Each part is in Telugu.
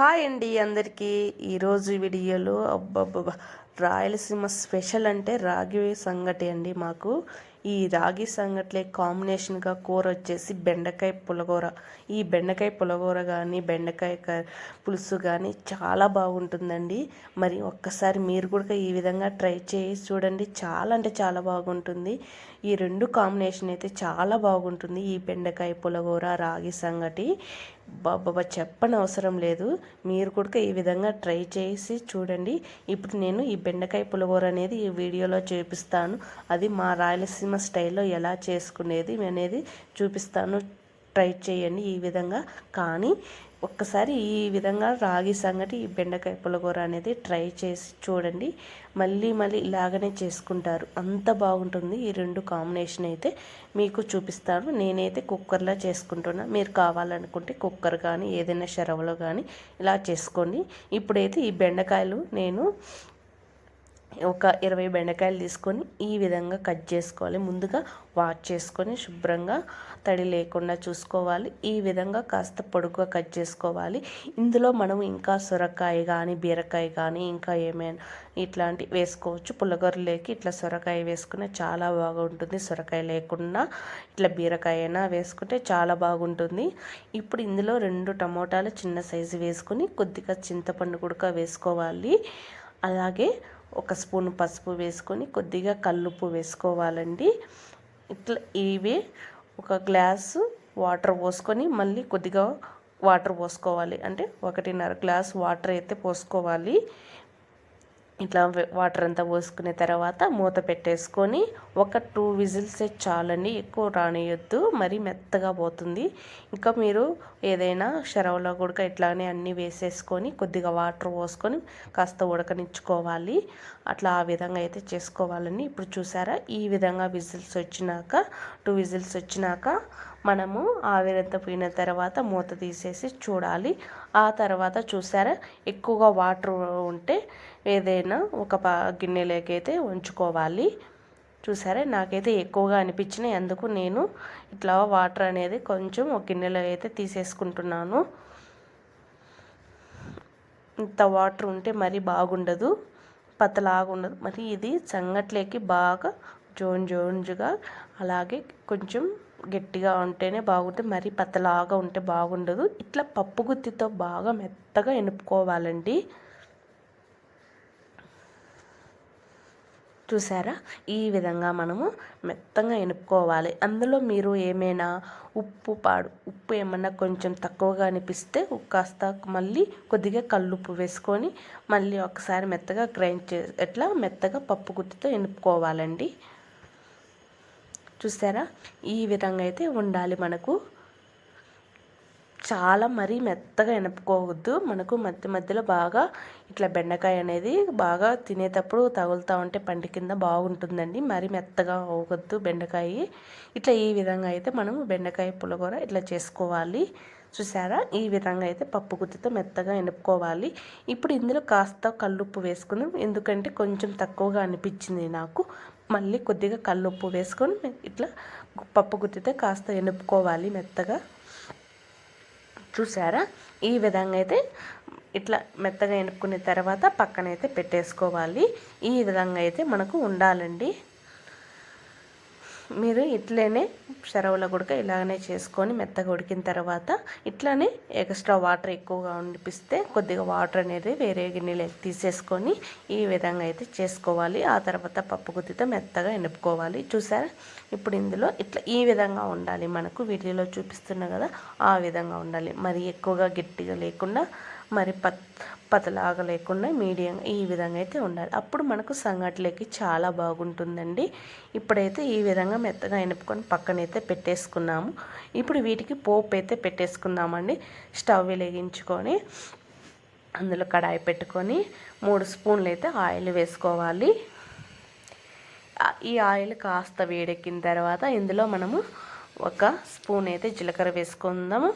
హాయ్ అండి అందరికీ. ఈరోజు వీడియోలో అబ్బబ్బబ్బా రాయలసీమ స్పెషల్ అంటే రాగి సంగటి అండి మాకు. ఈ రాగి సంగట్లే కాంబినేషన్గా కూర వచ్చేసి బెండకాయ పులగూర. ఈ బెండకాయ పులగూర కానీ బెండకాయ క- పులుసు కానీ చాలా బాగుంటుందండి. మరి ఒక్కసారి మీరు కూడా ఈ విధంగా ట్రై చేసి చూడండి. చాలా అంటే చాలా బాగుంటుంది. ఈ రెండు కాంబినేషన్ అయితే చాలా బాగుంటుంది. ఈ బెండకాయ పులగూర రాగి సంగటి. బాబా చెప్పని అవసరం లేదు. మీరు కూడా ఈ విధంగా ట్రై చేసి చూడండి. ఇప్పుడు నేను ఈ బెండకాయ పులగూర అనేది ఈ వీడియోలో చూపిస్తాను. అది మా రాయలసీమ స్టైల్లో ఎలా చేసుకునేది అనేది చూపిస్తాను. ట్రై చేయండి ఈ విధంగా. కానీ ఒక్కసారి ఈ విధంగా రాగి సంగటి ఈ బెండకాయ పులగూర అనేది ట్రై చేసి చూడండి. మళ్ళీ మళ్ళీ ఇలాగనే చేసుకుంటారు. అంత బాగుంటుంది ఈ రెండు కాంబినేషన్ అయితే. మీకు చూపిస్తాను. నేనైతే కుక్కర్లో చేసుకుంటున్నా. మీరు కావాలనుకుంటే కుక్కర్ కానీ ఏదైనా షరవలో కానీ ఇలా చేసుకోండి. ఇప్పుడైతే ఈ బెండకాయలు నేను ఒక ఇరవై బెండకాయలు తీసుకొని ఈ విధంగా కట్ చేసుకోవాలి. ముందుగా వాష్ చేసుకొని శుభ్రంగా తడి లేకుండా చూసుకోవాలి. ఈ విధంగా కాస్త పొడుగుగా కట్ చేసుకోవాలి. ఇందులో మనం ఇంకా సొరకాయ కానీ బీరకాయ కానీ ఇంకా ఏమైనా ఇట్లాంటి వేసుకోవచ్చు. పుల్లగొరలేకి ఇట్లా సొరకాయ వేసుకునే చాలా బాగుంటుంది. సొరకాయ లేకుండా ఇట్లా బీరకాయ అయినా వేసుకుంటే చాలా బాగుంటుంది. ఇప్పుడు ఇందులో రెండు టమోటాలు చిన్న సైజు వేసుకుని కొద్దిగా చింతపండు కూడా వేసుకోవాలి. అలాగే ఒక స్పూన్ పసుపు వేసుకొని కొద్దిగా కల్లుప్పు వేసుకోవాలండి. ఇట్లా ఇవి ఒక గ్లాసు వాటర్ పోసుకొని మళ్ళీ కొద్దిగా వాటర్ పోసుకోవాలి. అంటే ఒకటిన్నర గ్లాస్ వాటర్ అయితే పోసుకోవాలి. ఇట్లా వాటర్ అంతా పోసుకునే తర్వాత మూత పెట్టేసుకొని ఒక టూ విజిల్స్ చాలండి ఎక్కువ రానియొద్దు మరి మెత్తగా పోతుంది. ఇంకా మీరు ఏదైనా షరవలో కూడా ఇట్లానే అన్నీ వేసేసుకొని కొద్దిగా వాటర్ పోసుకొని కాస్త ఉడకనిచ్చుకోవాలి. అట్లా ఆ విధంగా అయితే చేసుకోవాలని ఇప్పుడు చూసారా ఈ విధంగా విజిల్స్ వచ్చినాక టూ విజిల్స్ వచ్చినాక మనము ఆవిరంతా పోయిన తర్వాత మూత తీసేసి చూడాలి. ఆ తర్వాత చూసారా? ఎక్కువగా వాటర్ ఉంటే ఏదైనా ఒక గిన్నెలోకైతే గిన్నెలోకి అయితే ఉంచుకోవాలి. చూసారా? నాకైతే ఎక్కువగా అనిపించినాయి. అందుకు నేను ఇట్లా వాటర్ అనేది కొంచెం ఒక గిన్నెలో అయితే తీసేసుకుంటున్నాను. ఇంత వాటర్ ఉంటే మరీ బాగుండదు. పతలాగుండదు. మరి ఇది సంగట్లేకి బాగా జోన్ జోన్జుగా అలాగే కొంచెం గట్టిగా ఉంటేనే బాగుంటుంది. మరీ పతలాగా ఉంటే బాగుండదు. ఇట్లా పప్పు గుత్తితో బాగా మెత్తగా ఎనుపుకోవాలండి. చూసారా? ఈ విధంగా మనము మెత్తగా ఎనుపుకోవాలి. అందులో మీరు ఏమైనా ఉప్పు పాడు ఉప్పు ఏమన్నా కొంచెం తక్కువగా అనిపిస్తే కాస్త మళ్ళీ కొద్దిగా కల్లుప్పు వేసుకొని మళ్ళీ ఒకసారి మెత్తగా గ్రైండ్ చే ఎట్లా? మెత్తగా పప్పు గుత్తితో ఎనుపుకోవాలండి. చూసారా ఈ విధంగా అయితే ఉండాలి మనకు. చాలా మరీ మెత్తగా ఎనుపుకోవద్దు. మనకు మధ్య మధ్యలో బాగా ఇట్లా బెండకాయ అనేది బాగా తినేటప్పుడు తగులుతూ ఉంటే పంటి కింద బాగుంటుందండి. మరీ మెత్తగా అవ్వద్దు బెండకాయ. ఇట్లా ఈ విధంగా అయితే మనం బెండకాయ పులగూర ఇట్లా చేసుకోవాలి. చూసారా? ఈ విధంగా అయితే పప్పు గుత్తితో మెత్తగా ఎనుపుకోవాలి ఇప్పుడు ఇందులో కాస్త కల్లుప్పు వేసుకుందాం. ఎందుకంటే కొంచెం తక్కువగా అనిపించింది నాకు. మళ్ళీ కొద్దిగా కల్లుప్పు వేసుకొని ఇట్లా పప్పు గుత్తితో కాస్త ఎనుపుకోవాలి మెత్తగా. చూసారా? ఈ విధంగా అయితే ఇట్లా మెత్తగా ఎనుపుకున్న తర్వాత పక్కనైతే పెట్టేసుకోవాలి. ఈ విధంగా అయితే మనకు ఉండాలండి. మీరు ఇట్లనే సెరవుల గుడక ఇలాగనే చేసుకొని మెత్తగా ఉడికిన తర్వాత ఇట్లానే ఎక్స్ట్రా వాటర్ ఎక్కువగా ఉండిపిస్తే కొద్దిగా వాటర్ అనేది వేరే గిన్నెలో తీసేసుకొని ఈ విధంగా అయితే చేసుకోవాలి. ఆ తర్వాత పప్పు గుత్తితో మెత్తగా ఎనుపుకోవాలి చూసారా? ఇప్పుడు ఇందులో ఇట్లా ఈ విధంగా ఉండాలి. మనకు వీడియోలో చూపిస్తున్నా కదా ఆ విధంగా ఉండాలి. మరి ఎక్కువగా గట్టిగా లేకుండా మరి పత్ పతలాగా లేకుండా మీడియం ఈ విధంగా అయితే ఉండాలి. అప్పుడు మనకు సంగట్లోకి చాలా బాగుంటుందండి. ఇప్పుడైతే ఈ విధంగా మెత్తగా ఎనుపుకొని పక్కనైతే పెట్టేసుకున్నాము. ఇప్పుడు వీటికి పోపు అయితే పెట్టేసుకుందామండి. స్టవ్ వెలిగించుకొని అందులో కడాయి పెట్టుకొని మూడు స్పూన్లు అయితే ఆయిల్ వేసుకోవాలి. ఈ ఆయిల్ కాస్త వేడెక్కిన తర్వాత ఇందులో మనము ఒక స్పూన్ అయితే జీలకర్ర వేసుకుందాము.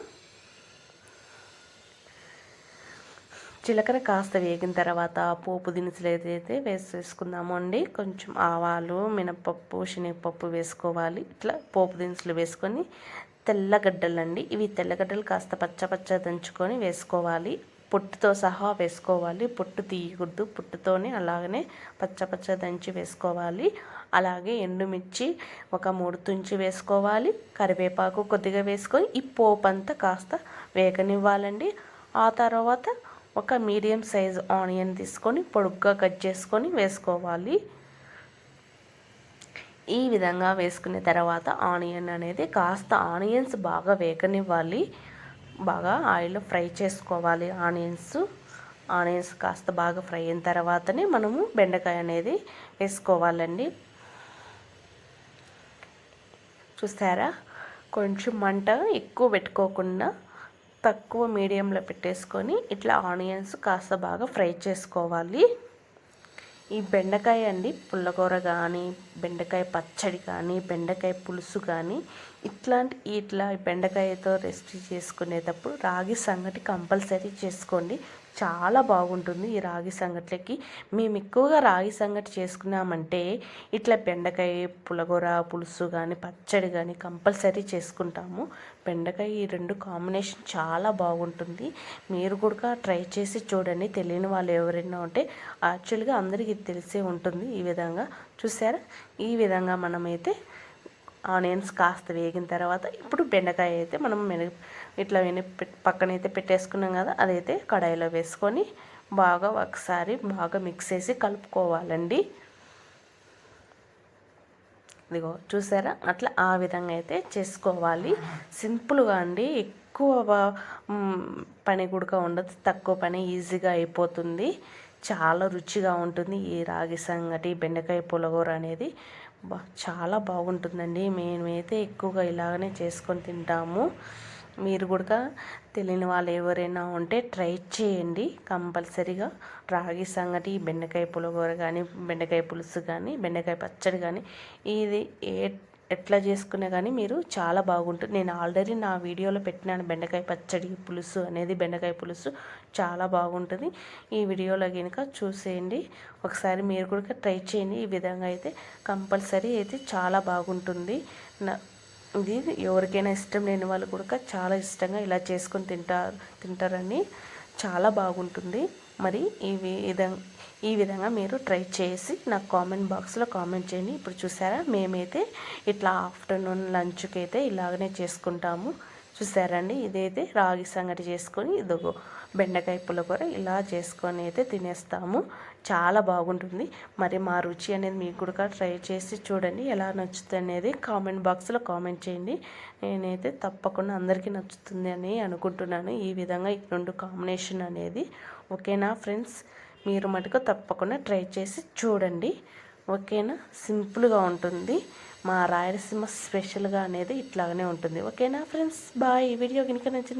జీలకర్ర కాస్త వేగిన తర్వాత పోపు దినుసులు ఏదైతే వేసేసుకుందాము అండి కొంచెం ఆవాలు మినపప్పు శనగపప్పు వేసుకోవాలి. ఇట్లా పోపు దినుసులు వేసుకొని తెల్లగడ్డలు అండి ఇవి తెల్లగడ్డలు కాస్త పచ్చ పచ్చ దంచుకొని వేసుకోవాలి. పొట్టుతో సహా వేసుకోవాలి. పొట్టు తీయకూడదు. పొట్టుతోనే అలాగనే పచ్చ పచ్చ దంచి వేసుకోవాలి. అలాగే ఎండుమిర్చి ఒక మూడు తుంచి వేసుకోవాలి. కరివేపాకు కొద్దిగా వేసుకొని ఈ పోపు అంతా కాస్త వేగనివ్వాలండి. ఆ తర్వాత ఒక మీడియం సైజ్ ఆనియన్ తీసుకొని పొడుగ్గా కట్ చేసుకొని వేసుకోవాలి. ఈ విధంగా వేసుకున్న తర్వాత ఆనియన్ అనేది కాస్త ఆనియన్స్ బాగా వేగనివ్వాలి. బాగా ఆయిల్లో ఫ్రై చేసుకోవాలి ఆనియన్స్. ఆనియన్స్ కాస్త బాగా ఫ్రై అయిన తర్వాతనే మనము బెండకాయ అనేది వేసుకోవాలండి. చూసారా? కొంచెం మంట ఎక్కువ పెట్టుకోకుండా తక్కువ మీడియంలో పెట్టేసుకొని ఇట్లా ఆనియన్స్ కాస్త బాగా ఫ్రై చేసుకోవాలి. ఈ బెండకాయ అండి పుల్లకూర కానీ బెండకాయ పచ్చడి కానీ బెండకాయ పులుసు కానీ ఇట్లాంటి ఇట్లా బెండకాయతో రెసిపీ చేసుకునేటప్పుడు రాగి సంగటి కంపల్సరీ చేసుకోండి. చాలా బాగుంటుంది ఈ రాగి సంగట్లకి. మేము ఎక్కువగా రాగి సంగటి చేసుకున్నామంటే ఇట్లా బెండకాయ పులగూర పులుసు కానీ పచ్చడి కానీ కంపల్సరీ చేసుకుంటాము. బెండకాయ ఈ రెండు కాంబినేషన్ చాలా బాగుంటుంది. మీరు కూడా ట్రై చేసి చూడండి. తెలియని వాళ్ళు ఎవరైనా ఉంటే యాక్చువల్గా అందరికీ తెలిసే ఉంటుంది ఈ విధంగా. చూసారా? ఈ విధంగా మనమైతే ఆనియన్స్ కాస్త వేగిన తర్వాత ఇప్పుడు బెండకాయ అయితే మనం మెనగ ఇట్లా విని పక్కనైతే పెట్టేసుకున్నాం కదా అదైతే కడాయిలో వేసుకొని బాగా ఒకసారి బాగా మిక్స్ చేసి కలుపుకోవాలండి. ఇదిగో చూసారా? అట్లా ఆ విధంగా అయితే చేసుకోవాలి. సింపుల్గా అండి. ఎక్కువ పని కూడా ఉండదు. తక్కువ పని ఈజీగా అయిపోతుంది. చాలా రుచిగా ఉంటుంది ఈ రాగి సంగటి బెండకాయ పులగూర అనేది. బా చాలా బాగుంటుందండి. మేమైతే ఎక్కువగా ఇలాగనే చేసుకొని తింటాము. మీరు కూడా తెలియని వాళ్ళు ఎవరైనా ఉంటే ట్రై చేయండి. కంపల్సరీగా రాగి సంగటి బెండకాయ పులిహోర కానీ బెండకాయ పులుసు కానీ బెండకాయ పచ్చడి కానీ ఇది ఏ ఎట్లా చేసుకున్నా కానీ మీరు చాలా బాగుంటుంది. నేను ఆల్రెడీ నా వీడియోలో పెట్టినాను బెండకాయ పచ్చడి పులుసు అనేది బెండకాయ పులుసు చాలా బాగుంటుంది. ఈ వీడియోలో కనుక చూసేయండి. ఒకసారి మీరు కూడా ట్రై చేయండి. ఈ విధంగా అయితే కంపల్సరీ అయితే చాలా బాగుంటుంది. నా ఇది ఎవరికైనా ఇష్టం లేని వాళ్ళు కూడా చాలా ఇష్టంగా ఇలా చేసుకొని తింటారు తింటారని చాలా బాగుంటుంది. మరి ఈ విధంగా ఈ విధంగా మీరు ట్రై చేసి నాకు కామెంట్ బాక్స్లో కామెంట్ చేయండి. ఇప్పుడు చూసారా మేమైతే ఇట్లా ఆఫ్టర్నూన్ లంచ్కి అయితే ఇలాగనే చేసుకుంటాము. చూసారండి ఇదైతే రాగి సంగటి చేసుకొని ఇదిగో బెండకాయ పులకూర ఇలా చేసుకొని అయితే తినేస్తాము. చాలా బాగుంటుంది. మరి మా రుచి అనేది మీకు కూడా ట్రై చేసి చూడండి. ఎలా నచ్చుతుంది అనేది కామెంట్ బాక్స్లో కామెంట్ చేయండి. నేనైతే తప్పకుండా అందరికీ నచ్చుతుంది అని అనుకుంటున్నాను. ఈ విధంగా ఈ రెండు కాంబినేషన్ అనేది ఓకేనా ఫ్రెండ్స్? మీరు మటుకు తప్పకుండా ట్రై చేసి చూడండి. ఓకేనా? సింపుల్గా ఉంటుంది. మా రాయలసీమ స్పెషల్గా అనేది ఇట్లాగనే ఉంటుంది. ఓకేనా ఫ్రెండ్స్? బాయ్. ఈ వీడియో కనుక నచ్చిన